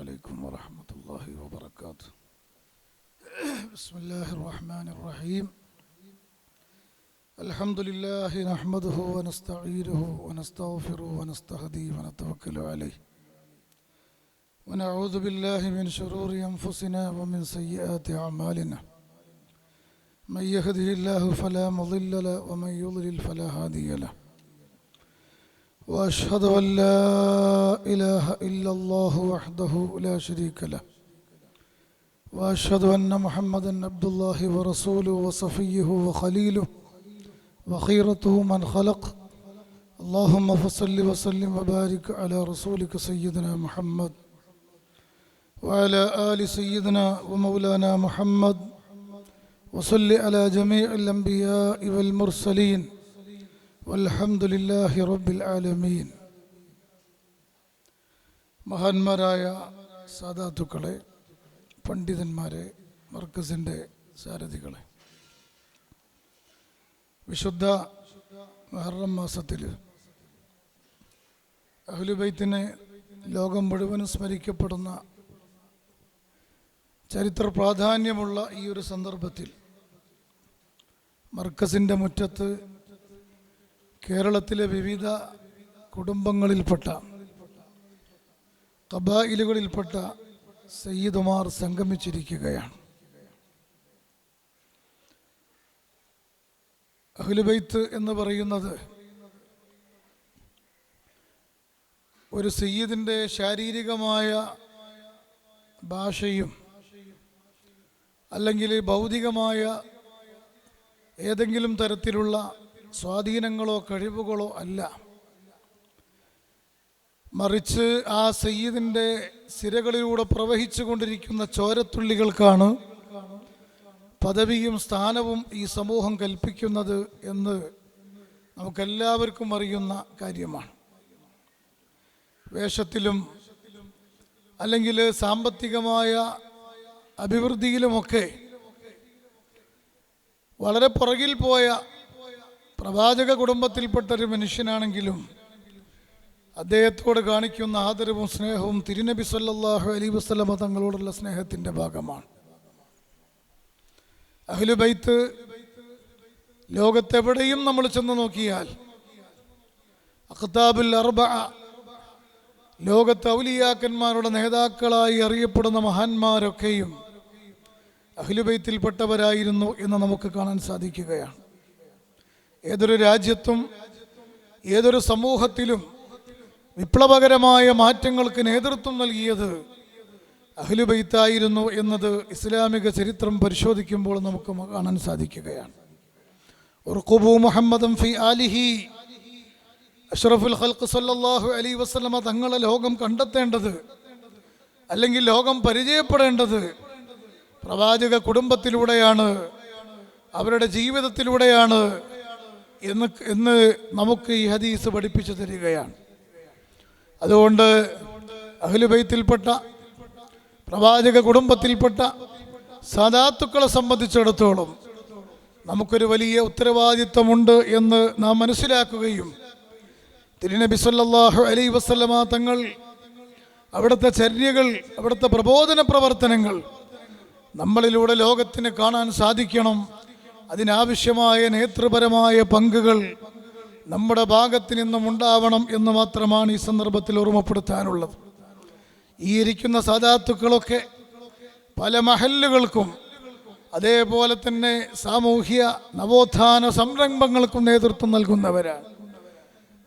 عليكم ورحمة الله وبركاته. بسم الله الرحمن الرحيم. الحمد لله نحمده ونستعينه ونستغفره ونستهديه ونتوكل عليه. ونعوذ بالله من شرور أنفسنا ومن سيئات أعمالنا. من يهده الله فلا مضل له ومن يضلل فلا هادي له. وأشهد أن لا إله إلا الله وحده لا شريك له. وأشهد أن محمدا عبد الله ورسوله وصفيه وخليله وخيرته من خلق. اللهم فصل وسلم وبارك على رسولك سيدنا محمد وعلى آل سيدنا ومولانا محمد. وصل على جميع الأنبياء والمرسلين. والحمد لله رب العالمين മഹാന്മാരായ സാധാത്തുക്കളെ പണ്ഡിതന്മാരെ മർക്കസിൻ്റെ സാരഥികളെ വിശുദ്ധ മഹറം മാസത്തിൽ അഹ്ലുബൈത്തിനെ ലോകം മുഴുവനും സ്മരിക്കപ്പെടുന്ന ചരിത്ര പ്രാധാന്യമുള്ള ഈ ഒരു സന്ദർഭത്തിൽ മർക്കസിൻ്റെ മുറ്റത്ത് കേരളത്തിലെ വിവിധ കുടുംബങ്ങളിൽപ്പെട്ട കബായിലുകളിൽപ്പെട്ട സയ്യിദുമാർ സംഗമിച്ചിരിക്കുകയാണ്. അഹ്ലുബൈത്ത് എന്ന് പറയുന്നത് ഒരു സയ്യിദിന്റെ ശാരീരികമായ ഭാഷയും അല്ലെങ്കിൽ ഭൗതികമായ ഏതെങ്കിലും തരത്തിലുള്ള സ്വാധീനങ്ങളോ കഴിവുകളോ അല്ല. മറിച്ച് ആ സയ്യിദിന്റെ സിരകളിലൂടെ പ്രവഹിച്ചു കൊണ്ടിരിക്കുന്ന ചോരത്തുള്ളികൾക്കാണ് പദവിയും സ്ഥാനവും ഈ സമൂഹം കൽപ്പിക്കുന്നത് എന്ന് നമുക്കെല്ലാവർക്കും അറിയുന്ന കാര്യമാണ്. വേഷത്തിലും അല്ലെങ്കിൽ സാമ്പത്തികമായ അഭിവൃദ്ധിയിലുമൊക്കെ വളരെ പുറകിൽ പോയ പ്രവാചക കുടുംബത്തിൽപ്പെട്ട ഒരു മനുഷ്യനാണെങ്കിലും അദ്ദേഹത്തോട് കാണിക്കുന്ന ആദരവും സ്നേഹവും തിരുനബി സല്ലാഹു അലൈ വസ്ലമ തങ്ങളോടുള്ള സ്നേഹത്തിന്റെ ഭാഗമാണ്. അഹ്ലുബൈത്ത് ലോകത്തെവിടെയും നമ്മൾ ചെന്ന് നോക്കിയാൽ അഖ്താബുൽ അർബ ലോകത്തെ ഔലിയാക്കന്മാരുടെ നേതാക്കളായി അറിയപ്പെടുന്ന മഹാന്മാരൊക്കെയും അഖിലുബൈത്തിൽപ്പെട്ടവരായിരുന്നു എന്ന് നമുക്ക് കാണാൻ സാധിക്കുകയാണ്. ഏതൊരു രാജ്യത്തും ഏതൊരു സമൂഹത്തിലും വിപ്ലവകരമായ മാറ്റങ്ങൾക്ക് നേതൃത്വം നൽകിയത് അഹ്ലുബൈത്തായിരുന്നു എന്നത് ഇസ്ലാമിക ചരിത്രം പരിശോധിക്കുമ്പോൾ നമുക്ക് കാണാൻ സാധിക്കുകയാണ്. ഉർഖുബു മുഹമ്മദും ഫി ആലിഹി അഷ്റഫുൽ ഹൽക്ക് സല്ലല്ലാഹു അലൈഹി വസ്ലമ തങ്ങളെ ലോകം കണ്ടെത്തേണ്ടത് അല്ലെങ്കിൽ ലോകം പരിചയപ്പെടേണ്ടത് പ്രവാചക കുടുംബത്തിലൂടെയാണ് അവരുടെ ജീവിതത്തിലൂടെയാണ് എന്ന് എന്ന് നമുക്ക് ഈ ഹദീസ് പഠിപ്പിച്ചു തരികയാണ്. അതുകൊണ്ട് അഖിലുബൈത്തിൽപ്പെട്ട പ്രവാചക കുടുംബത്തിൽപ്പെട്ട സദാത്തുക്കളെ സംബന്ധിച്ചിടത്തോളം നമുക്കൊരു വലിയ ഉത്തരവാദിത്വമുണ്ട് എന്ന് നാം മനസ്സിലാക്കുകയും തിരുനബി സല്ലാഹു അലൈ വസല്ലമ തങ്ങൾ അവിടുത്തെ ചര്യകൾ അവിടുത്തെ പ്രബോധന പ്രവർത്തനങ്ങൾ നമ്മളിലൂടെ ലോകത്തിന് കാണാൻ സാധിക്കണം അതിനാവശ്യമായ നേതൃപരമായ പങ്കുകൾ നമ്മുടെ ഭാഗത്ത് നിന്നും ഉണ്ടാവണം എന്ന് മാത്രമാണ് ഈ സന്ദർഭത്തിൽ ഓർമ്മപ്പെടുത്താനുള്ളത്. ഈ ഇരിക്കുന്ന സാധാത്തുക്കളൊക്കെ പല മഹല്ലുകൾക്കും അതേപോലെ തന്നെ സാമൂഹ്യ നവോത്ഥാന സംരംഭങ്ങൾക്കും നേതൃത്വം നൽകുന്നവരാണ്.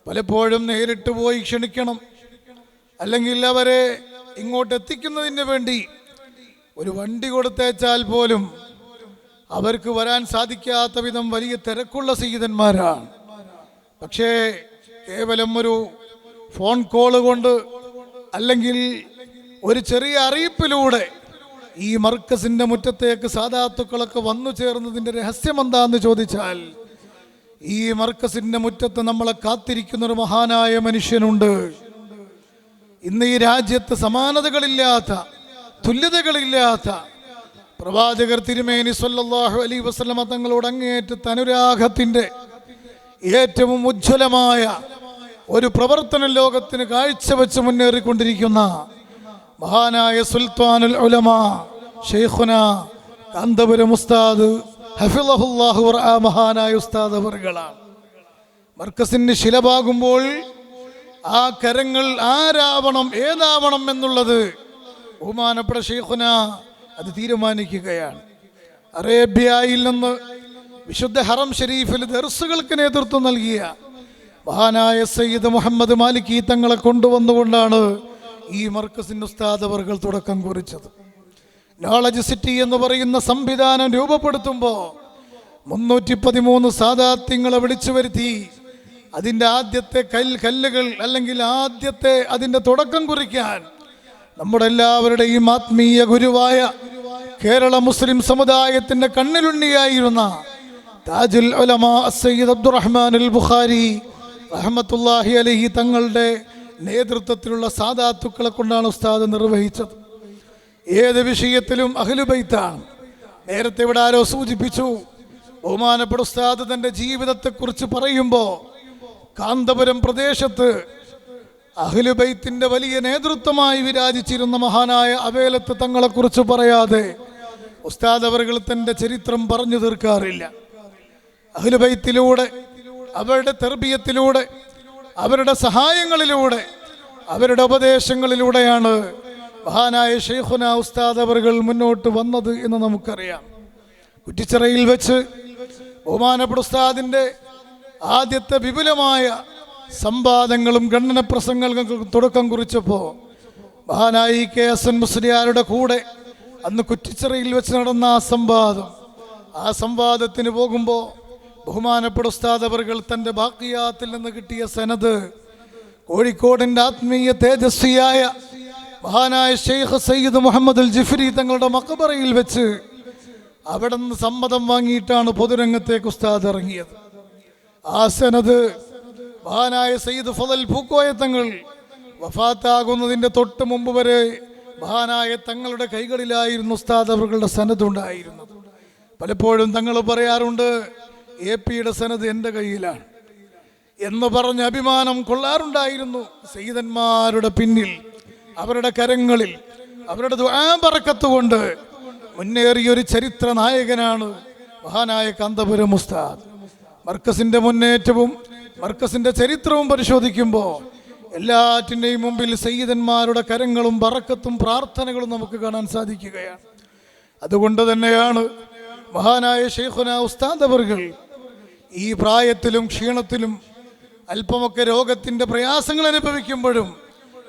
പലപ്പോഴും നേരിട്ട് പോയി ക്ഷണിക്കണം. അല്ലെങ്കിൽ അവരെ ഇങ്ങോട്ട് എത്തിക്കുന്നതിന് വേണ്ടി ഒരു വണ്ടി കൊടുത്തേച്ചാൽ പോലും അവർക്ക് വരാൻ സാധിക്കാത്ത വിധം വലിയ തിരക്കുള്ള സീതന്മാരാണ്. പക്ഷേ കേവലം ഒരു ഫോൺ കോൾ കൊണ്ട് അല്ലെങ്കിൽ ഒരു ചെറിയ അറിയിപ്പിലൂടെ ഈ മർക്കസിന്റെ മുറ്റത്തേക്ക് സാധാത്തുക്കളൊക്കെ വന്നു ചേർന്നതിന്റെ രഹസ്യം എന്താന്ന് ചോദിച്ചാൽ ഈ മർക്കസിന്റെ മുറ്റത്ത് നമ്മളെ കാത്തിരിക്കുന്ന ഒരു മഹാനായ മനുഷ്യനുണ്ട്. ഇന്ന് ഈ രാജ്യത്ത് സമാനതകളില്ലാത്ത തുല്യതകളില്ലാത്ത പ്രവാചകർ തിരുമേനി സല്ലല്ലാഹു അലൈഹി വസ്ലമ തങ്ങളോട് അങ്ങേയറ്റത്ത് അനുരാഗത്തിന്റെ ഏറ്റവും ഉജ്ജ്വലമായ ഒരു പ്രവർത്തന ലോകത്തിന് കാഴ്ചവെച്ച് മുന്നേറിക്കൊണ്ടിരിക്കുന്ന മഹാനായ സുൽത്താനുൽ ഉലമ ഷെയ്ഖുന കാന്തപുരം ഉസ്താദ് ഹഫിളഹുല്ലാഹു ആ മഹാനായ ഉസ്താദ് അവറുകളാണ്. മർക്കസിന് ശിലപാകുമ്പോൾ ആ കരങ്ങൾ ആരാവണം ഏതാവണം എന്നുള്ളത് ബഹുമാനപ്പെട്ട ഷെയ്ഖുന അത് തീരുമാനിക്കുകയാണ്. അറേബ്യയിൽ നിന്ന് വിശുദ്ധ ഹറം ഷരീഫിൽ ദർസുകൾക്ക് നേതൃത്വം നൽകിയ മഹാനായ സയ്യിദ് മുഹമ്മദ് മാലിക്കി തങ്ങളെ കൊണ്ടുവന്നുകൊണ്ടാണ് ഈ മർക്കസിന് ഉസ്താദ് തുടക്കം കുറിച്ചത്. നോളജ് സിറ്റി എന്ന് പറയുന്ന സംവിധാനം രൂപപ്പെടുത്തുമ്പോൾ മുന്നൂറ്റി പതിമൂന്ന് സാദാത്യങ്ങളെ വിളിച്ചു വരുത്തി അതിന്റെ ആദ്യത്തെ കൽ കല്ലുകൾ അല്ലെങ്കിൽ ആദ്യത്തെ അതിന്റെ തുടക്കം കുറിക്കാൻ നമ്മുടെ എല്ലാവരുടെയും ആത്മീയ ഗുരുവായ കേരള മുസ്ലിം സമുദായത്തിന്റെ കണ്ണിലുണ്ണിയായിരുന്ന താജുൽ സയ്യിദ് അബ്ദുറഹ്മാൻ അൽ ബുഖാരി റഹ്മത്തുല്ലാഹി അലഹി തങ്ങളുടെ നേതൃത്വത്തിലുള്ള സാധാത്തുക്കളെ കൊണ്ടാണ് ഉസ്താദ് നിർവഹിച്ചത്. ഏത് വിഷയത്തിലും അഖിലുബൈത്താണ് നേരത്തെ ഇവിടെ ആരോ സൂചിപ്പിച്ചു ബഹുമാനപ്പെട്ട ഉസ്താദ് തന്റെ ജീവിതത്തെക്കുറിച്ച് പറയുമ്പോൾ കാന്തപുരം പ്രദേശത്ത് അഖിലുബൈത്തിന്റെ വലിയ നേതൃത്വമായി വിരാജിച്ചിരുന്ന മഹാനായ അവേലത്ത് തങ്ങളെക്കുറിച്ച് പറയാതെ ഉസ്താദ് അവറുകൾ തന്റെ ചരിത്രം പറഞ്ഞു തീർക്കാറില്ല. അഖിലുബൈത്തിലൂടെ അവരുടെ തെർബീയത്തിലൂടെ അവരുടെ സഹായങ്ങളിലൂടെ അവരുടെ ഉപദേശങ്ങളിലൂടെയാണ് മഹാനായ ഷെയ്ഖുന ഉസ്താദ് അവറുകൾ മുന്നോട്ട് വന്നത് എന്ന് നമുക്കറിയാം. കുറ്റിച്ചിറയിൽ വെച്ച് ബഹുമാനപ്പെട്ട ആദ്യത്തെ വിപുലമായ സംവാദങ്ങളും ഖണ്ഡന പ്രസംഗങ്ങൾക്കും തുടക്കം കുറിച്ചപ്പോൾ മഹാനായി കെ എസ് എൻ മുസ്ലിയാരുടെ കൂടെ അന്ന് കുറ്റിച്ചിറയിൽ വെച്ച് നടന്ന ആ സംവാദം. ആ സംവാദത്തിന് പോകുമ്പോൾ ബഹുമാനപ്പെട്ട ഉസ്താദ് അവർകൾ തന്റെ ബാക്കിയാത്തിൽ നിന്ന് കിട്ടിയ സനത് കോഴിക്കോടിന്റെ ആത്മീയ തേജസ്വിയായ മഹാനായ ഷെയ്ഖ് സയ്യിദ് മുഹമ്മദ് അൽ ജിഫ്രി തങ്ങളുടെ മക്കബറയിൽ വെച്ച് അവിടെ നിന്ന് സമ്മതം വാങ്ങിയിട്ടാണ് പൊതുരംഗത്തേക്ക് ഉസ്താദ് ഇറങ്ങിയത്. ആ സനത് മഹാനായ സയ്യിദ് ഫതൽ പൂക്കോയ തങ്ങൾ വഫാത്താകുന്നതിന്റെ തൊട്ട് മുമ്പ് വരെ മഹാനായ തങ്ങളുടെ കൈകളിലായിരുന്നു ഉസ്താദ് അവരുടെ സന്നദ്ധുണ്ടായിരുന്നു പലപ്പോഴും തങ്ങൾ പറയാറുണ്ട് എ പിയുടെ സനത് എന്റെ കയ്യിലാണ്. എന്ന് പറഞ്ഞ് അഭിമാനം കൊള്ളാറുണ്ടായിരുന്നു സയ്യിദന്മാരുടെ പിന്നിൽ അവരുടെ കരങ്ങളിൽ. അവരുടെ ദുആബറക്കത്ത് കൊണ്ട് മുന്നേറിയ ഒരു ചരിത്ര നായകനാണ് മഹാനായ കാന്തപുരം ഉസ്താദ്. മർക്കസിന്റെ മുന്നേറ്റവും മർക്കസിന്റെ ചരിത്രവും പരിശോധിക്കുമ്പോൾ എല്ലാറ്റിന്റെയും മുമ്പിൽ സയ്യിദന്മാരുടെ കരങ്ങളും പറക്കത്തും പ്രാർത്ഥനകളും നമുക്ക് കാണാൻ സാധിക്കുകയാണ്. അതുകൊണ്ട് തന്നെയാണ് മഹാനായ ഷെയ്ഖുന ഉസ്താദ് അവർകൾ ഈ പ്രായത്തിലും ക്ഷീണത്തിലും അല്പമൊക്കെ രോഗത്തിന്റെ പ്രയാസങ്ങൾ അനുഭവിക്കുമ്പോഴും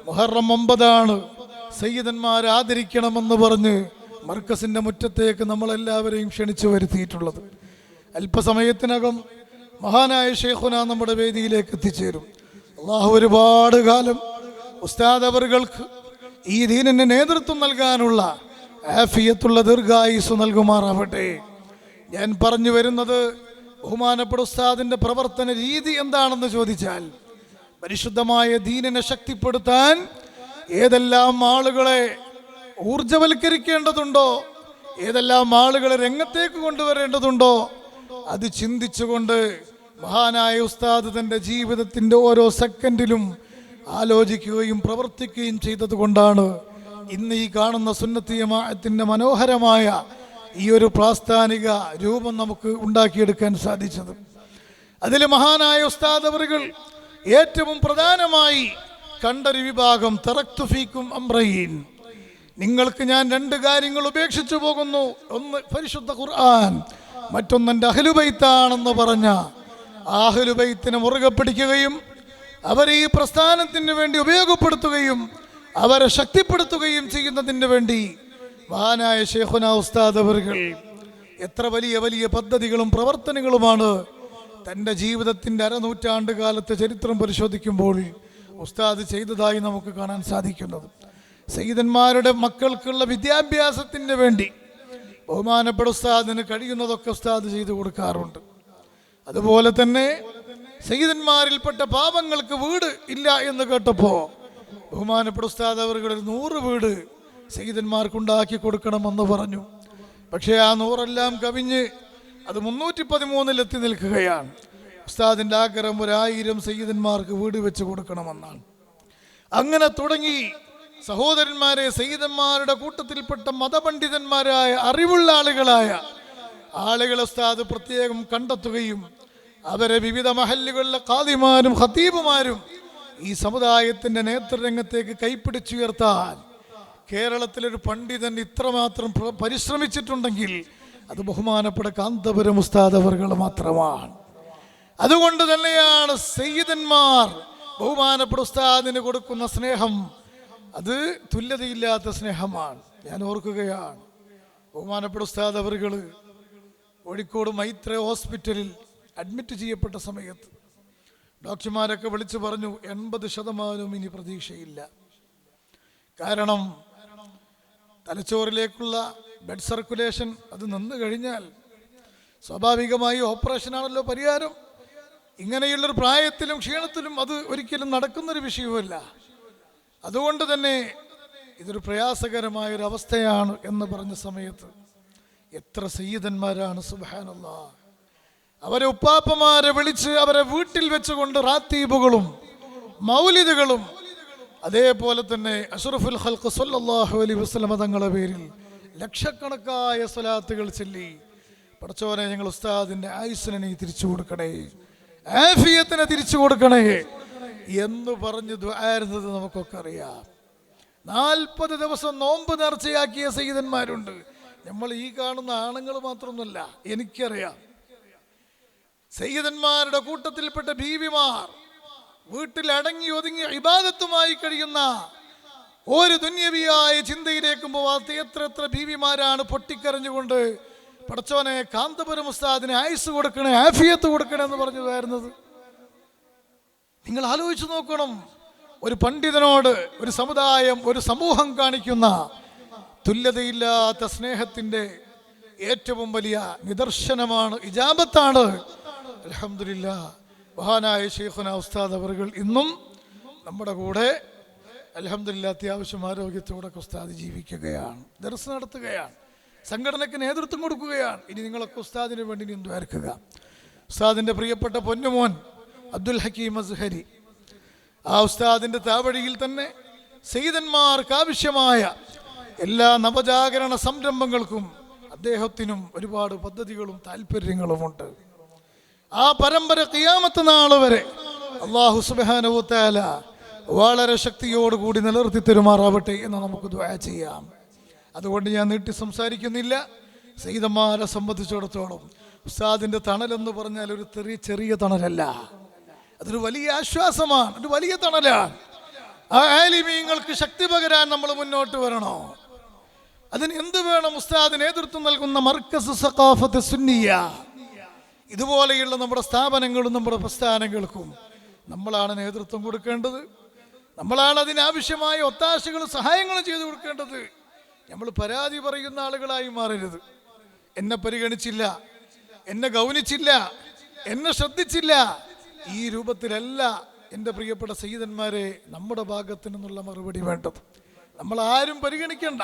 മുഹറം ഒമ്പതാണ് സയ്യിദന്മാർ ആദരിക്കണമെന്ന് പറഞ്ഞ് മർക്കസിന്റെ മുറ്റത്തേക്ക് നമ്മളെല്ലാവരെയും ക്ഷണിച്ചു വരുത്തിയിട്ടുള്ളത്. അല്പസമയത്തിനകം മഹാനായ ഷെയ്ഖുന നമ്മുടെ വേദിയിലേക്ക് എത്തിച്ചേരും. അള്ളാഹു ഒരുപാട് കാലം ഉസ്താദ് അവറുകൾക്ക് ഈ ദീനിന് നേതൃത്വം നൽകാനുള്ള ആഫിയത്തുള്ള ദീർഘായുസ് നൽകുമാറാവട്ടെ. ഞാൻ പറഞ്ഞു വരുന്നത് ബഹുമാനപ്പെട്ട ഉസ്താദിന്റെ പ്രവർത്തന രീതി എന്താണെന്ന് ചോദിച്ചാൽ പരിശുദ്ധമായ ദീനിനെ ശക്തിപ്പെടുത്താൻ ഏതെല്ലാം ആളുകളെ ഊർജവൽക്കരിക്കേണ്ടതുണ്ടോ ഏതെല്ലാം ആളുകളെ രംഗത്തേക്ക് കൊണ്ടുവരേണ്ടതുണ്ടോ അത് ചിന്തിച്ചുകൊണ്ട് മഹാനായ ഉസ്താദ് തന്റെ ജീവിതത്തിന്റെ ഓരോ സെക്കൻഡിലും ആലോചിക്കുകയും പ്രവർത്തിക്കുകയും ചെയ്തതുകൊണ്ടാണ് ഇന്ന് ഈ കാണുന്ന സുന്നത്തിയമായത്തിന്റെ മനോഹരമായ ഈ ഒരു പ്രാസ്ഥാനിക രൂപം നമുക്ക് ഉണ്ടാക്കിയെടുക്കാൻ സാധിച്ചത്. അതിൽ മഹാനായ ഉസ്താദ് അവറുകൾ ഏറ്റവും പ്രധാനമായി കണ്ടൊരു വിഭാഗം തറക്തുഫീക്കും അംറയീൻ നിങ്ങൾക്ക് ഞാൻ രണ്ട് കാര്യങ്ങൾ ഉപേക്ഷിച്ചു പോകുന്നു. ഒന്ന് പരിശുദ്ധ ഖുർആൻ മറ്റൊന്നെന്റെ അഹലുബൈത്താണെന്ന് പറഞ്ഞ ആഹലുബൈത്തിനെ മുറുകെ പിടിക്കുകയും അവരെ ഈ പ്രസ്ഥാനത്തിന് വേണ്ടി ഉപയോഗപ്പെടുത്തുകയും അവരെ ശക്തിപ്പെടുത്തുകയും ചെയ്യുന്നതിന് വേണ്ടി മഹാനായ ഷേഖുന ഉസ്താദ് അവറുകൾ എത്ര വലിയ വലിയ പദ്ധതികളും പ്രവർത്തനങ്ങളുമാണ് തന്റെ ജീവിതത്തിന്റെ അരനൂറ്റാണ്ട് കാലത്തെ ചരിത്രം പരിശോധിക്കുമ്പോൾ ഉസ്താദ് ചെയ്തതായി നമുക്ക് കാണാൻ സാധിക്കുന്നത്. സയ്യിദന്മാരുടെ മക്കൾക്കുള്ള വിദ്യാഭ്യാസത്തിന് വേണ്ടി ബഹുമാനപ്പെട്ട ഉസ്താദിന് കഴിയുന്നതൊക്കെ ഉസ്താദ് ചെയ്തു കൊടുക്കാറുണ്ട്. അതുപോലെ തന്നെ സയ്യിദന്മാരിൽപ്പെട്ട പാപങ്ങൾക്ക് വീട് ഇല്ല എന്ന് കേട്ടപ്പോൾ ബഹുമാനപ്പെട്ട ഉസ്താദ് അവരുടെ നൂറ് വീട് സയ്യിദന്മാർക്കുണ്ടാക്കി കൊടുക്കണമെന്ന് പറഞ്ഞു. പക്ഷേ ആ നൂറെല്ലാം കവിഞ്ഞ് അത് മുന്നൂറ്റി പതിമൂന്നിൽ എത്തി നിൽക്കുകയാണ്. ഉസ്താദിന്റെ ആഗ്രഹം ഒരായിരം സയ്യിദന്മാർക്ക് വീട് വെച്ച് കൊടുക്കണമെന്നാണ്. അങ്ങനെ തുടങ്ങി സഹോദരന്മാരെ സയ്യിദന്മാരുടെ കൂട്ടത്തിൽപ്പെട്ട മതപണ്ഡിതന്മാരായ അറിവുള്ള ആളുകളായ ആളുകളെ ഉസ്താദ് പ്രത്യേകം കണ്ടെത്തുകയും അവരെ വിവിധ മഹല്ലുകളിലെ കാദിമാരും ഹത്തീബുമാരും ഈ സമുദായത്തിന്റെ നേതൃരംഗത്തേക്ക് കൈപ്പിടിച്ചുയർത്താൻ കേരളത്തിലൊരു പണ്ഡിതൻ ഇത്രമാത്രം പരിശ്രമിച്ചിട്ടുണ്ടെങ്കിൽ അത് ബഹുമാനപ്പെട്ട കാന്തപുരം ഉസ്താദ് അവർകൾ മാത്രമാണ്. അതുകൊണ്ട് തന്നെയാണ് സയ്യിദന്മാർ ബഹുമാനപ്പെട്ട ഉസ്താദിന് കൊടുക്കുന്ന സ്നേഹം അത് തുല്യതയില്ലാത്ത സ്നേഹമാണ്. ഞാൻ ഓർക്കുകയാണ്. ബഹുമാനപ്പെട്ട ഉസ്താദ് അവറുകൾ കോഴിക്കോട് മൈത്ര ഹോസ്പിറ്റലിൽ അഡ്മിറ്റ് ചെയ്യപ്പെട്ട സമയത്ത് ഡോക്ടർമാരൊക്കെ വിളിച്ചു പറഞ്ഞു എൺപത് ശതമാനവും ഇനി പ്രതീക്ഷയില്ല. കാരണം തലച്ചോറിലേക്കുള്ള ബ്ലഡ് സർക്കുലേഷൻ അത് നിന്ന് കഴിഞ്ഞാൽ സ്വാഭാവികമായി ഓപ്പറേഷനാണല്ലോ പരിഹാരം. ഇങ്ങനെയുള്ളൊരു പ്രായത്തിലും ക്ഷീണത്തിലും അത് ഒരിക്കലും നടക്കുന്നൊരു വിഷയവുമല്ല അതുകൊണ്ട് തന്നെ ഇതൊരു പ്രയാസകരമായ ഒരു അവസ്ഥയാണ് എന്ന് പറഞ്ഞ സമയത്ത് എത്ര സയ്യിദന്മാരാണ് സുബാനുള്ള അവരെ ഉപ്പാപ്പമാരെ വിളിച്ച് അവരെ വീട്ടിൽ വെച്ചുകൊണ്ട് റാത്തീബുകളും മൗലിദുകളും അതേപോലെ തന്നെ അഷറഫുൽ ഹൽക്ക് സല്ലല്ലാഹു അലി വസല്ലമ തങ്ങളുടെ പേരിൽ ലക്ഷക്കണക്കായ സ്വലാത്തുകൾ ചൊല്ലി പഠിച്ചവനെ ഞങ്ങൾ ഉസ്താദിന്റെ ആയുസ്സിനെ തിരിച്ചു കൊടുക്കണേ ആഫിയത്തിനെ തിരിച്ചു കൊടുക്കണേ എന്ന് പറഞ്ഞ് ദ്വാരുന്നത് നമുക്കൊക്കെ അറിയാം. നാൽപ്പത് ദിവസം നോമ്പ് നേർച്ചയാക്കിയ സഹിതന്മാരുണ്ട് നമ്മൾ ഈ കാണുന്ന ആണുങ്ങൾ മാത്രമൊന്നുമല്ല എനിക്കറിയാം. സയ്യിദന്മാരുടെ കൂട്ടത്തിൽപ്പെട്ട ഭീവിമാർ വീട്ടിൽ അടങ്ങി ഒതുങ്ങി ഇബാദത്തുമായി കഴിയുന്ന ഒരു ദുന്യവിയായ ചിന്തയിലേക്ക് പോവാത്ത എത്ര എത്ര ഭീവിമാരാണ് പൊട്ടിക്കരഞ്ഞുകൊണ്ട് പടച്ചോനെ കാന്തപുരം ഉസ്താദിന് ആയുസ് കൊടുക്കണേ ആഫിയത്ത് കൊടുക്കണേ എന്ന് പറഞ്ഞു വരുന്നത് നിങ്ങൾ ആലോചിച്ച് നോക്കണം. ഒരു പണ്ഡിതനോട് ഒരു സമുദായം ഒരു സമൂഹം കാണിക്കുന്ന തുല്യതയില്ലാത്ത സ്നേഹത്തിന്റെ ഏറ്റവും വലിയ നിദർശനമാണ് ഇജാബത്താണ്. അലഹമില്ല മഹാനായ ഷെയ്ഖുന ഉസ്താദ് അവറുകൾ ഇന്നും നമ്മുടെ കൂടെ അലഹമില്ല അത്യാവശ്യം ആരോഗ്യത്തോടെ ഉസ്താദ് ജീവിക്കുകയാണ് ദർസ് നടത്തുകയാണ് സംഘടനയ്ക്ക് നേതൃത്വം കൊടുക്കുകയാണ്. ഇനി നിങ്ങളൊക്കെ ഉസ്താദിന് വേണ്ടി നിന്ന് ഉസ്താദിന്റെ പ്രിയപ്പെട്ട പൊന്നുമോൻ അബ്ദുൽ ഹക്കീം അസ്ഹരി. ആ ഉസ്താദിന്റെ താവഴിയിൽ തന്നെ സെയ്തന്മാർക്ക് ആവശ്യമായ എല്ലാ നവജാഗരണ സംരംഭങ്ങൾക്കും അദ്ദേഹത്തിനും ഒരുപാട് പദ്ധതികളും താല്പര്യങ്ങളുമുണ്ട് ആ പരമ്പര കിയാമത്ത് നാൾ വരെ അള്ളാഹു സുബാനുത്താല വളരെ ശക്തിയോടുകൂടി നിലനിർത്തി തരുമാറാവട്ടെ എന്ന് നമുക്ക് ദ്വാ ചെയ്യാം. അതുകൊണ്ട് ഞാൻ നീട്ടി സംസാരിക്കുന്നില്ല. സീതന്മാരെ സംബന്ധിച്ചിടത്തോളം ഉസ്താദിന്റെ തണലെന്ന് പറഞ്ഞാൽ ഒരു ചെറിയ ചെറിയ തണലല്ല. അതൊരു വലിയ ആശ്വാസമാണ് ഒരു വലിയ തണലാണ്. ആ ആലിമീങ്ങൾക്ക് ശക്തി പകരാൻ നമ്മൾ മുന്നോട്ട് വരണോ? അതിന് എന്ത് വേണം ഉസ്താദ് നേതൃത്വം നൽകുന്ന മർക്കസ് സഖാഫത്ത് സുന്നിയ. ഇതുപോലെയുള്ള നമ്മുടെ സ്ഥാപനങ്ങളും നമ്മുടെ പ്രസ്ഥാനങ്ങൾക്കും നമ്മളാണ് നേതൃത്വം കൊടുക്കേണ്ടത്. നമ്മളാണ് അതിനാവശ്യമായ ഒത്താശകളും സഹായങ്ങളും ചെയ്തു കൊടുക്കേണ്ടത്. നമ്മൾ പരാതി പറയുന്ന ആളുകളായി മാറരുത്. എന്നെ പരിഗണിച്ചില്ല എന്നെ ഗൗനിച്ചില്ല എന്നെ ശ്രദ്ധിച്ചില്ല ഈ രൂപത്തിലല്ല എന്റെ പ്രിയപ്പെട്ട സയ്യിദന്മാരെ നമ്മുടെ ഭാഗത്തു നിന്നുള്ള മറുപടി വേണ്ടത്. നമ്മൾ ആരും പരിഗണിക്കേണ്ട.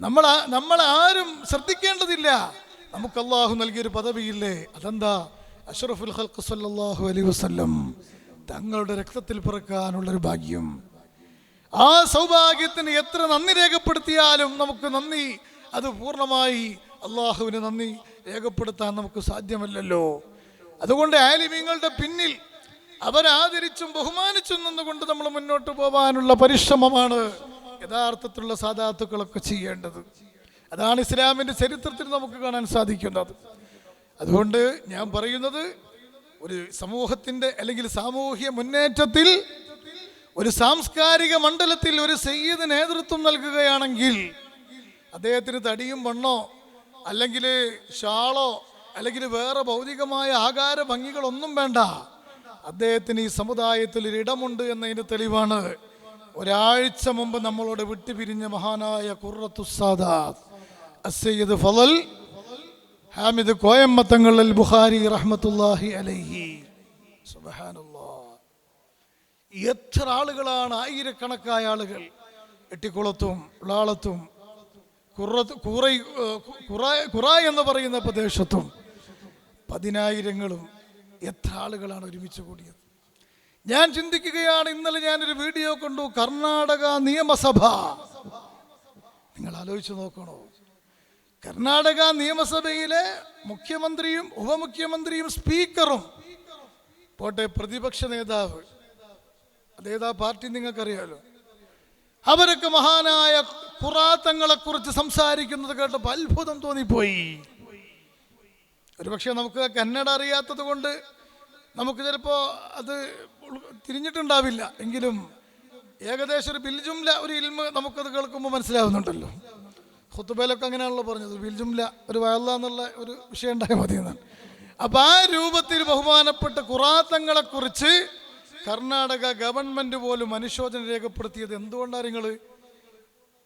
നമ്മൾ നമ്മളെ ആരും ശ്രദ്ധിക്കേണ്ടതില്ല. നമുക്ക് അള്ളാഹു നൽകിയൊരു പദവിയില്ലേ? അതെന്താ? അഷറഫുൽ ഹൽക്ക് സല്ലാഹു അലൈഹി വസല്ലം തങ്ങളുടെ രക്തത്തിൽ പിറക്കാനുള്ളൊരു ഭാഗ്യം. ആ സൗഭാഗ്യത്തിന് എത്ര നന്ദി രേഖപ്പെടുത്തിയാലും നമുക്ക് നന്ദി. അത് പൂർണമായി അള്ളാഹുവിന് നന്ദി രേഖപ്പെടുത്താൻ നമുക്ക് സാധ്യമല്ലല്ലോ. അതുകൊണ്ട് ആലിമീങ്ങളുടെ പിന്നിൽ അവരാദരിച്ചും ബഹുമാനിച്ചും നിന്നുകൊണ്ട് നമ്മൾ മുന്നോട്ട് പോകാനുള്ള പരിശ്രമമാണ് യഥാർത്ഥത്തിലുള്ള സാധാത്തുക്കളൊക്കെ ചെയ്യേണ്ടത്. അതാണ് ഇസ്ലാമിന്റെ ചരിത്രത്തിൽ നമുക്ക് കാണാൻ സാധിക്കുന്നത്. അതുകൊണ്ട് ഞാൻ പറയുന്നത് ഒരു സമൂഹത്തിന്റെ അല്ലെങ്കിൽ സാമൂഹ്യ മുന്നേറ്റത്തിൽ ഒരു സാംസ്കാരിക മണ്ഡലത്തിൽ ഒരു സയ്യിദ് നേതൃത്വം നൽകുകയാണെങ്കിൽ അദ്ദേഹത്തിന് തടിയും മണ്ണോ അല്ലെങ്കിൽ ഷാളോ അല്ലെങ്കിൽ വേറെ ഭൗതികമായ ആകാര ഭംഗികളൊന്നും വേണ്ട. അദ്ദേഹത്തിന് ഈ സമുദായത്തിൽ ഒരു ഇടമുണ്ട് തെളിവാണ്. ഒരാഴ്ച മുമ്പ് നമ്മളോട് വിട്ടുപിരിഞ്ഞ മഹാനായ ഖുറത്തുസാദാത്ത് അസയ്യദ് ഫളൽ ഹാമിദ് കോയമ്മത്തങ്ങൾ അൽ ബുഖാരി റഹ്മത്തുല്ലാഹി അലൈഹി. എത്ര ആളുകളാണ് ആയിരക്കണക്കായ ആളുകൾ. എട്ടിക്കുളത്തും ഉള്ളാളത്തും കുറ കുറ കുറ എന്ന് പറയുന്ന പ്രദേശത്തും. പതിനായിരങ്ങളും എത്ര ആളുകളാണ് ഒരുമിച്ച് കൂടിയത്? ഞാൻ ചിന്തിക്കുകയാണ് ഇന്നലെ ഞാനൊരു വീഡിയോ കണ്ടു കർണാടക നിയമസഭ. നിങ്ങൾ ആലോചിച്ച് നോക്കണോ? കർണാടക നിയമസഭയിലെ മുഖ്യമന്ത്രിയും ഉപമുഖ്യമന്ത്രിയും സ്പീക്കറും. പോട്ടെ പ്രതിപക്ഷ നേതാവ്. അതേതാ പാർട്ടി നിങ്ങൾക്കറിയാലോ? അവരൊക്കെ മഹാനായ പുറാത്തങ്ങളെ കുറിച്ച് സംസാരിക്കുന്നത് കേട്ടപ്പോൾ അത്ഭുതം തോന്നിപ്പോയി. ഒരുപക്ഷെ നമുക്ക് കന്നഡ അറിയാത്തത് കൊണ്ട് നമുക്ക് ചിലപ്പോൾ അത് തിരിഞ്ഞിട്ടുണ്ടാവില്ല. എങ്കിലും ഏകദേശം ഒരു ബിൽജുംല ഒരു ഇൽമ നമുക്കത് കേൾക്കുമ്പോൾ മനസ്സിലാവുന്നുണ്ടല്ലോ. ഹുത്തുബയിലൊക്കെ അങ്ങനെയാണല്ലോ പറഞ്ഞത്. ബിൽജുംല ഒരു വയല്ല എന്നുള്ള ഒരു വിഷയം ഉണ്ടായാൽ മതി എന്നാണ് അപ്പം ആ രൂപത്തിൽ ബഹുമാനപ്പെട്ട കുറാത്തങ്ങളെക്കുറിച്ച് കർണാടക ഗവൺമെന്റ് പോലും അനുശോചനം രേഖപ്പെടുത്തിയത് എന്തുകൊണ്ടാണ് നിങ്ങൾ?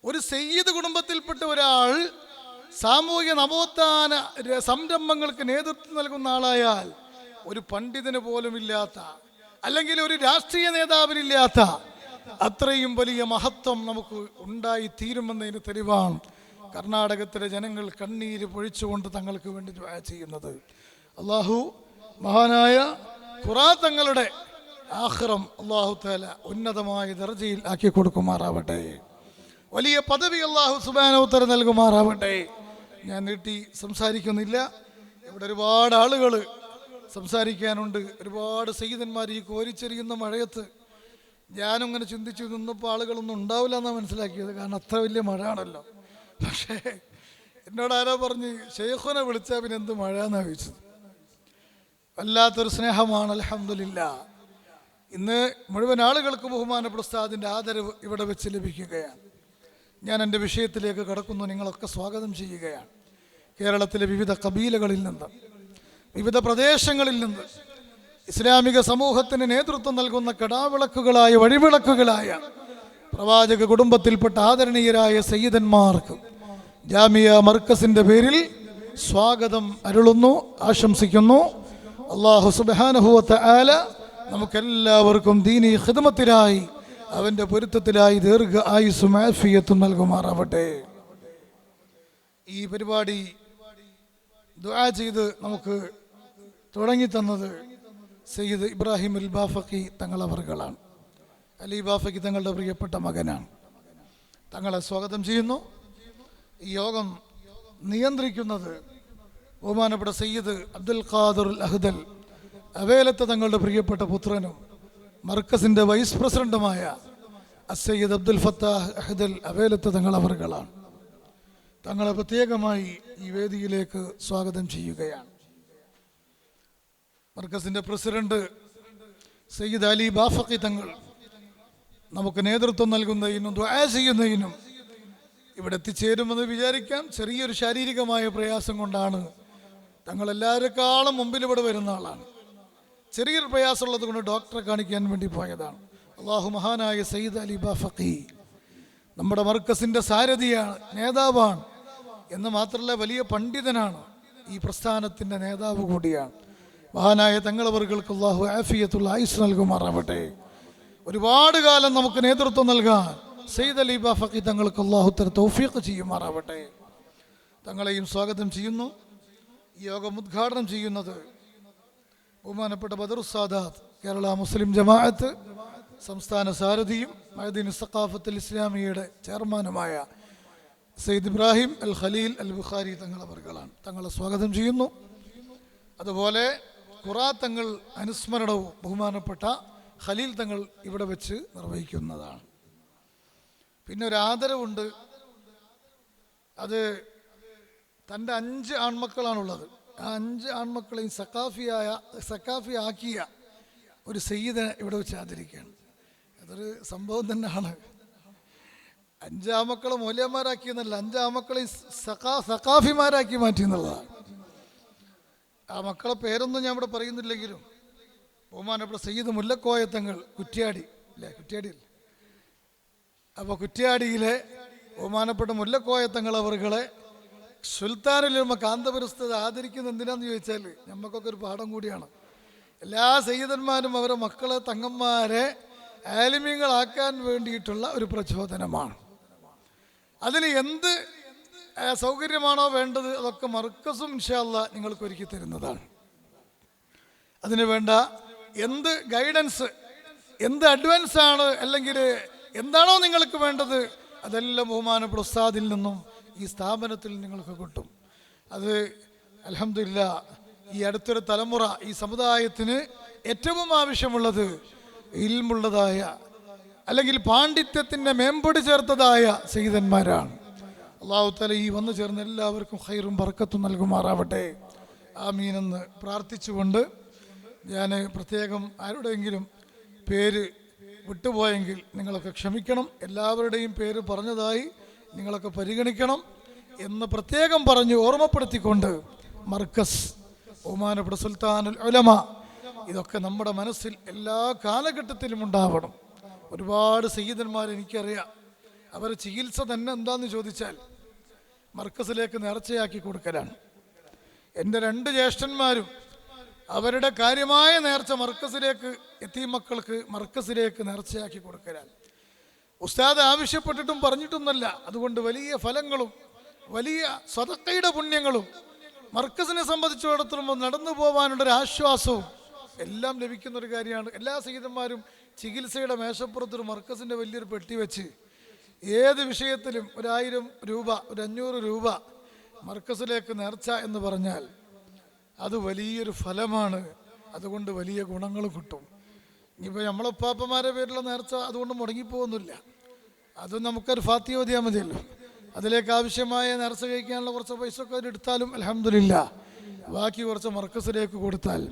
ഒരു സയ്യിദ് കുടുംബത്തിൽപ്പെട്ട ഒരാൾ സാമൂഹിക നവോത്ഥാന സംരംഭങ്ങൾക്ക് നേതൃത്വം നൽകുന്ന ആളായാൽ ഒരു പണ്ഡിതന് പോലും ഇല്ലാത്ത അല്ലെങ്കിൽ ഒരു രാഷ്ട്രീയ നേതാവിനില്ലാത്ത അത്രയും വലിയ മഹത്വം നമുക്ക് ഉണ്ടായി തീരുമെന്നതിന് തെളിവാണ് കർണാടകത്തിലെ ജനങ്ങൾ കണ്ണീര് പൊഴിച്ചുകൊണ്ട് തങ്ങൾക്ക് വേണ്ടി ചെയ്യുന്നത്. അള്ളാഹു മഹാനായ ഖുറാ തങ്ങളുടെ ആഹ്റം അള്ളാഹു താല ഉന്നതമായ ദർജയിൽ ആക്കി കൊടുക്കുമാറാവട്ടെ വലിയ പദവി അള്ളാഹു സുബാനോത്തര നൽകുമാറാവട്ടെ. ഞാൻ നീട്ടി സംസാരിക്കുന്നില്ല. ഇവിടെ ഒരുപാട് ആളുകൾ സംസാരിക്കാനുണ്ട്. ഒരുപാട് സഹിതന്മാർ ഈ കോരിച്ചെരിയുന്ന മഴയത്ത്. ഞാനും ഇങ്ങനെ ചിന്തിച്ചു നിന്നപ്പോൾ ആളുകളൊന്നും ഉണ്ടാവില്ല എന്നാണ് മനസ്സിലാക്കിയത്. കാരണം അത്ര വലിയ മഴയാണല്ലോ. പക്ഷേ എന്നോട് ആരാ പറഞ്ഞ് ഷെയ്ഖുനെ വിളിച്ചാൽ പിന്നെ എന്ത് മഴ എന്നാണ് ചോദിച്ചത്? വല്ലാത്തൊരു സ്നേഹമാണ് അലഹമില്ല ഇന്ന് മുഴുവൻ ആളുകൾക്ക് ബഹുമാനപ്പെട്ട ഉസ്താദിന്റെ ആദരവ് ഇവിടെ വെച്ച് ലഭിക്കുകയാണ്. ഞാൻ എന്റെ വിഷയത്തിലേക്ക് കടക്കുന്നു. നിങ്ങളൊക്കെ സ്വാഗതം ചെയ്യുകയാണ്. കേരളത്തിലെ വിവിധ കബീലകളിൽ നിന്ന് വിവിധ പ്രദേശങ്ങളിൽ നിന്ന് ഇസ്ലാമിക സമൂഹത്തിന് നേതൃത്വം നൽകുന്ന കടാവിളക്കുകളായ വഴിവിളക്കുകളായ പ്രവാചക കുടുംബത്തിൽപ്പെട്ട ആദരണീയരായ സയ്യിദന്മാർക്ക് ജാമിയ മർക്കസിന്റെ പേരിൽ സ്വാഗതം അരുളുന്നു ആശംസിക്കുന്നു. അള്ളാഹു സുബാനഹുവത്ത ആല നമുക്കെല്ലാവർക്കും ദീനി ഖിദമത്തിലായി അവന്റെ പൊരുത്തത്തിലായി ദീർഘ ആയുസ്സും ആഫിയത്തും നൽകുമാറാവട്ടെ. ഈ പരിപാടി ദുആ ചെയ്ത് നമുക്ക് തുടങ്ങി തന്നത് സയ്യിദ് ഇബ്രാഹിം അൽ ബാഫക്കി തങ്ങളവർകളാണ്. അലി ബാഫക്കി തങ്ങളുടെ പ്രിയപ്പെട്ട മകനാണ്. തങ്ങളെ സ്വാഗതം ചെയ്യുന്നു. ഈ യോഗം നിയന്ത്രിക്കുന്നത് ബഹുമാനപ്പെട്ട സയ്യിദ് അബ്ദുൽ ഖാദുർ അഹ്ദൽ അവേലത്തെ തങ്ങളുടെ പ്രിയപ്പെട്ട പുത്രനും മർക്കസിന്റെ വൈസ് പ്രസിഡന്റുമായ അസയ്യദ് അബ്ദുൽ ഫത്താഹ് അഹ്ദൽ അവേലത്ത് അവറുകളാണ് തങ്ങളെ പ്രത്യേകമായി ഈ വേദിയിലേക്ക് സ്വാഗതം ചെയ്യുകയാണ്. മർക്കസിന്റെ പ്രസിഡന്റ് സയ്യിദ് അലി ബാഫക്കി തങ്ങൾ നമുക്ക് നേതൃത്വം നൽകുന്നതിനും ദ്വാ ചെയ്യുന്നതിനും ഇവിടെ എത്തിച്ചേരുമെന്ന് വിചാരിക്കാം. ചെറിയൊരു ശാരീരികമായ പ്രയാസം കൊണ്ടാണ് തങ്ങൾ എല്ലാവരെക്കാളും മുമ്പിൽ ഇവിടെ വരുന്ന ആളാണ്. ചെറിയൊരു പ്രയാസമുള്ളത് കൊണ്ട് ഡോക്ടറെ കാണിക്കാൻ വേണ്ടി പോയതാണ്. അള്ളാഹു മഹാനായ സയ്യിദ് അലി ബഫക്കി നമ്മുടെ മർക്കസിന്റെ സാരഥിയാണ് നേതാവാണ്. എന്ന് മാത്രമല്ല വലിയ പണ്ഡിതനാണ് ഈ പ്രസ്ഥാനത്തിന്റെ നേതാവ് കൂടിയാണ്. മഹാനായ തങ്ങളവർക്ക് അള്ളാഹു ആഫിയത്തുള്ള ആയുസ് നൽകുമാറാവട്ടെ. ഒരുപാട് കാലം നമുക്ക് നേതൃത്വം നൽകാൻ സെയ്ദ് അലി ബാഫക്കി തങ്ങൾക്ക് അള്ളാഹുത്തര തര തൗഫീഖ് ചെയ്യുമാറാവട്ടെ. തങ്ങളെയും സ്വാഗതം ചെയ്യുന്നു. യോഗം ഉദ്ഘാടനം ചെയ്യുന്നത് ബഹുമാനപ്പെട്ട ബദർ സാദാത്ത് കേരള മുസ്ലിം ജമാഅത്ത് സംസ്ഥാന സാരഥിയും മഹദീൻ സഖാഫത്തുൽ ഇസ്ലാമിയുടെ ചെയർമാനുമായ സയ്യിദ് ഇബ്രാഹിം അൽ ഖലീൽ അൽ ബുഖാരി തങ്ങളെ തങ്ങളവർകളാണ്. തങ്ങളെ സ്വാഗതം ചെയ്യുന്നു. അതുപോലെ ഖുറാ തങ്ങൾ അനുസ്മരണവും ബഹുമാനപ്പെട്ട ഖലീൽ തങ്ങൾ ഇവിടെ വെച്ച് നിർവഹിക്കുന്നതാണ്. പിന്നെ ഒരു ആദരവുണ്ട്. അത് തന്റെ അഞ്ച് ആൺമക്കളാണുള്ളത്. അഞ്ച് ആൺമക്കളെയും സക്കാഫിയായ സക്കാഫി ആക്കിയ ഒരു സെയ്ദ ഇവിടെ വെച്ച് ആദരിക്കുകയാണ്. അതൊരു സംഭവം തന്നെയാണ്. അഞ്ചാമക്കളെ മൂല്യന്മാരാക്കിയെന്നല്ല അഞ്ചാമക്കളെ സക്കാ സക്കാഫിമാരാക്കി മാറ്റി എന്നുള്ളതാണ്. ആ മക്കളെ പേരൊന്നും ഞാൻ ഇവിടെ പറയുന്നില്ലെങ്കിലും ബഹുമാനപ്പെട്ട സയ്യിദ് മുല്ലക്കോയത്തങ്ങൾ കുറ്റ്യാടി അല്ലേ കുറ്റ്യാടി അല്ലേ? അപ്പോൾ കുറ്റ്യാടിയിലെ ബഹുമാനപ്പെട്ട മുല്ലക്കോയത്തങ്ങൾ അവറുകളെ സുൽത്താനുലമ കാന്തപുരസ്ഥത ആദരിക്കുന്നത് എന്തിനാന്ന് ചോദിച്ചാൽ നമുക്കൊക്കെ ഒരു പാഠം കൂടിയാണ്. എല്ലാ സയ്യിദന്മാരും അവരുടെ മക്കളെ തങ്ങന്മാരെ ആലിമ്യങ്ങളാക്കാൻ വേണ്ടിയിട്ടുള്ള ഒരു പ്രചോദനമാണ്. അതിന് എന്ത് സൗകര്യമാണോ വേണ്ടത്? അതൊക്കെ മർക്കസും ഇൻഷാല്ല നിങ്ങൾക്ക് ഒരുക്കി തരുന്നതാണ്. അതിന് വേണ്ട എന്ത് ഗൈഡൻസ് എന്ത് അഡ്വാൻസ് ആണ് അല്ലെങ്കിൽ എന്താണോ നിങ്ങൾക്ക് വേണ്ടത് അതെല്ലാം ബഹുമാനപ്പെട്ട ഉസ്താദിൽ നിന്നും ഈ സ്ഥാപനത്തിൽ നിങ്ങൾക്ക് കിട്ടും. അത് അലഹമില്ല ഈ അടുത്തൊരു തലമുറ ഈ സമുദായത്തിന് ഏറ്റവും ആവശ്യമുള്ളത് ഇൽമുള്ളതായ അല്ലെങ്കിൽ പാണ്ഡിത്യത്തിന്റെ മേമ്പടി ചേർത്തതായ സഹിതന്മാരാണ് അള്ളാഹു തല ഈ വന്നു ചേർന്ന എല്ലാവർക്കും ഹൈറും ബർക്കത്തും നൽകുമാറാവട്ടെ. ആമീനെന്ന് പ്രാർത്ഥിച്ചുകൊണ്ട് ഞാൻ പ്രത്യേകം ആരുടെയെങ്കിലും പേര് വിട്ടുപോയെങ്കിൽ നിങ്ങളൊക്കെ ക്ഷമിക്കണം. എല്ലാവരുടെയും പേര് പറഞ്ഞതായി നിങ്ങളൊക്കെ പരിഗണിക്കണം എന്ന് പ്രത്യേകം പറഞ്ഞ് ഓർമ്മപ്പെടുത്തിക്കൊണ്ട് മർക്കസ് ഒമാനപ്പെട്ട സുൽത്താനുൽ ഉലമ ഇതൊക്കെ നമ്മുടെ മനസ്സിൽ എല്ലാ കാലഘട്ടത്തിലും ഉണ്ടാവണം. ഒരുപാട് സഹീതന്മാർ എനിക്കറിയാം. അവരെ ചികിത്സ തന്നെ എന്താന്ന് ചോദിച്ചാൽ മർക്കസിലേക്ക് നേർച്ചയാക്കി കൊടുക്കലാണ്. എന്റെ രണ്ട് ജ്യേഷ്ഠന്മാരും അവരുടെ കാര്യമായ നേർച്ച മർക്കസിലേക്ക് എത്തി മക്കൾക്ക് മർക്കസിലേക്ക് നേർച്ചയാക്കി കൊടുക്കലാണ്. ഉസ്താദ് ആവശ്യപ്പെട്ടിട്ടും പറഞ്ഞിട്ടൊന്നല്ല അതുകൊണ്ട് വലിയ ഫലങ്ങളും വലിയ സ്വതക്കയുടെ പുണ്യങ്ങളും മർക്കസിനെ സംബന്ധിച്ചിടത്തോളം നടന്നു പോകാനുള്ളൊരു ആശ്വാസവും എല്ലാം ലഭിക്കുന്ന ഒരു കാര്യമാണ്. എല്ലാ സഹിതന്മാരും ചികിത്സയുടെ മേശപ്പുറത്തൊരു മർക്കസിന്റെ വലിയൊരു പെട്ടി വെച്ച് ഏത് വിഷയത്തിലും ഒരായിരം രൂപ ഒരു അഞ്ഞൂറ് രൂപ മർക്കസിലേക്ക് നേർച്ച എന്ന് പറഞ്ഞാൽ അത് വലിയൊരു ഫലമാണ്. അതുകൊണ്ട് വലിയ ഗുണങ്ങൾ കിട്ടും. ഇനിയിപ്പോൾ നമ്മളെ ഉപ്പാപ്പന്മാരെ പേരിലുള്ള നേർച്ച അതുകൊണ്ട് മുടങ്ങിപ്പോകുന്നില്ല. അത് നമുക്കൊരു ഫാത്തി ഓതിയാൽ മതിയല്ലോ. അതിലേക്ക് ആവശ്യമായ നേർച്ച കഴിക്കാനുള്ള കുറച്ച് പൈസ ഒക്കെ എടുത്താലും അലഹമില്ല ബാക്കി കുറച്ച് മർക്കസിലേക്ക് കൊടുത്താൽ.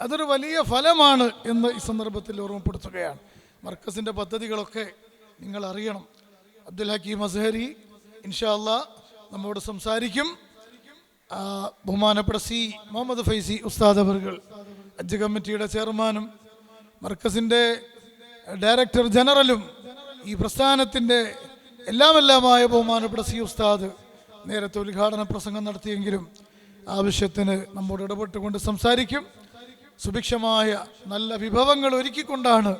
അതൊരു വലിയ ഫലമാണ് എന്ന് ഈ സന്ദർഭത്തിൽ ഓർമ്മപ്പെടുത്തുകയാണ്. മർക്കസിന്റെ പദ്ധതികളൊക്കെ നിങ്ങൾ അറിയണം. അബ്ദുൽ ഹക്കീം അസഹരി ഇൻഷാ അല്ലാ നമ്മോട് സംസാരിക്കും. ബഹുമാനപ്പെട്ട സി മുഹമ്മദ് ഫൈസി ഉസ്താദ് അവർകൾ ഹജ്ജ് കമ്മിറ്റിയുടെ ചെയർമാനും മർക്കസിന്റെ ഡയറക്ടർ ജനറലും ഈ പ്രസ്ഥാനത്തിന്റെ എല്ലാമെല്ലാമായ ബഹുമാനപ്പെട്ട സി ഉസ്താദ് നേരത്തെ ഉദ്ഘാടന പ്രസംഗം നടത്തിയെങ്കിലും ആവശ്യത്തിന് നമ്മോട് ഇടപെട്ടുകൊണ്ട് സംസാരിക്കും. സുഭിക്ഷമായ നല്ല വിഭവങ്ങൾ ഒരുക്കിക്കൊണ്ടാണ്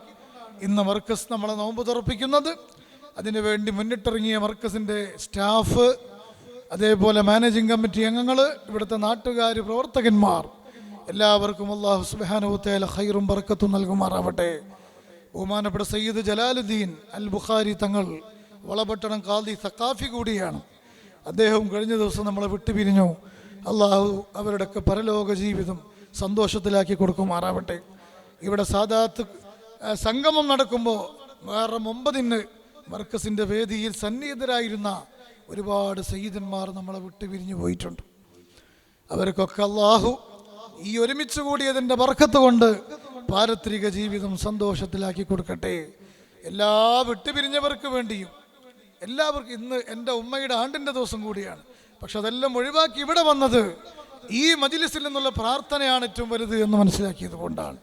ഇന്ന് മർക്കസ് നമ്മളെ നോമ്പ് തുറപ്പിക്കുന്നത്. അതിനുവേണ്ടി മുന്നിട്ടിറങ്ങിയ മർക്കസിന്റെ സ്റ്റാഫ് അതേപോലെ മാനേജിംഗ് കമ്മിറ്റി അംഗങ്ങൾ ഇവിടുത്തെ നാട്ടുകാർ പ്രവർത്തകന്മാർ എല്ലാവർക്കും അള്ളാഹു സുബാനുത്തേല ഹൈറും ബർക്കത്തും നൽകുമാറാവട്ടെ. ബഹുമാനപ്പെട്ട സയ്യിദ് ജലാലുദ്ദീൻ അൽ ബുഖാരി തങ്ങൾ വളപട്ടണം കാൽദി സക്കാഫി കൂടിയാണ്. അദ്ദേഹവും കഴിഞ്ഞ ദിവസം നമ്മളെ വിട്ടുപിരിഞ്ഞു. അള്ളാഹു അവരുടെയൊക്കെ പരലോക ജീവിതം സന്തോഷത്തിലാക്കി കൊടുക്കുമാറാവട്ടെ. ഇവിടെ സാദാത്ത് സംഗമം നടക്കുമ്പോൾ വേറെ ഒമ്പതിന് മർക്കസിന്റെ വേദിയിൽ സന്നിഹിതരായിരുന്ന ഒരുപാട് സയ്യിദന്മാർ നമ്മളെ വിട്ടുപിരിഞ്ഞു പോയിട്ടുണ്ട്. അവർക്കൊക്കെ അള്ളാഹു ഈ ഒരുമിച്ച് കൂടിയതിന്റെ വർക്കത്ത് കൊണ്ട് പാരത്രിക ജീവിതം സന്തോഷത്തിലാക്കി കൊടുക്കട്ടെ. എല്ലാ വിട്ടുപിരിഞ്ഞവർക്ക് വേണ്ടിയും. എല്ലാവർക്കും ഇന്ന് എന്റെ ഉമ്മയുടെ ആണ്ടിന്റെ ദിവസം കൂടിയാണ്. പക്ഷെ അതെല്ലാം ഒഴിവാക്കി ഇവിടെ വന്നത് ഈ മജിലിസിൽ നിന്നുള്ള പ്രാർത്ഥനയാണ് ഏറ്റവും വലുത് എന്ന് മനസ്സിലാക്കിയത് കൊണ്ടാണ്.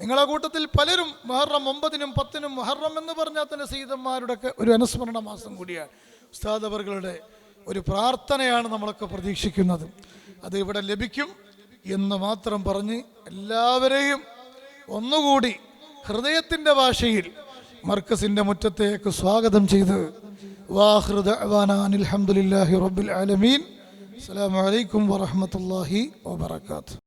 നിങ്ങളെ കൂട്ടത്തിൽ പലരും മുഹറം ഒമ്പതിനും പത്തിനും മുഹറം എന്ന് പറഞ്ഞാൽ തന്നെ സീതന്മാരുടെ ഒക്കെ ഒരു അനുസ്മരണ മാസം കൂടിയാണ്. ഉസ്താദ് ഒരു പ്രാർത്ഥനയാണ് നമ്മളൊക്കെ പ്രതീക്ഷിക്കുന്നത്. അത് ഇവിടെ ലഭിക്കും. എന്ന് മാത്രം പറഞ്ഞ് എല്ലാവരെയും ഒന്നുകൂടി ഹൃദയത്തിന്റെ ഭാഷയിൽ മർക്കസിന്റെ മുറ്റത്തേക്ക് സ്വാഗതം ചെയ്ത് വാഹൃദ അലഹമുല്ലാഹി റബ്ബിൽ ആലമീൻ. അസ്സലാമു അലൈക്കും വറഹ്മത്തുള്ളാഹി വബറകാതുഹു.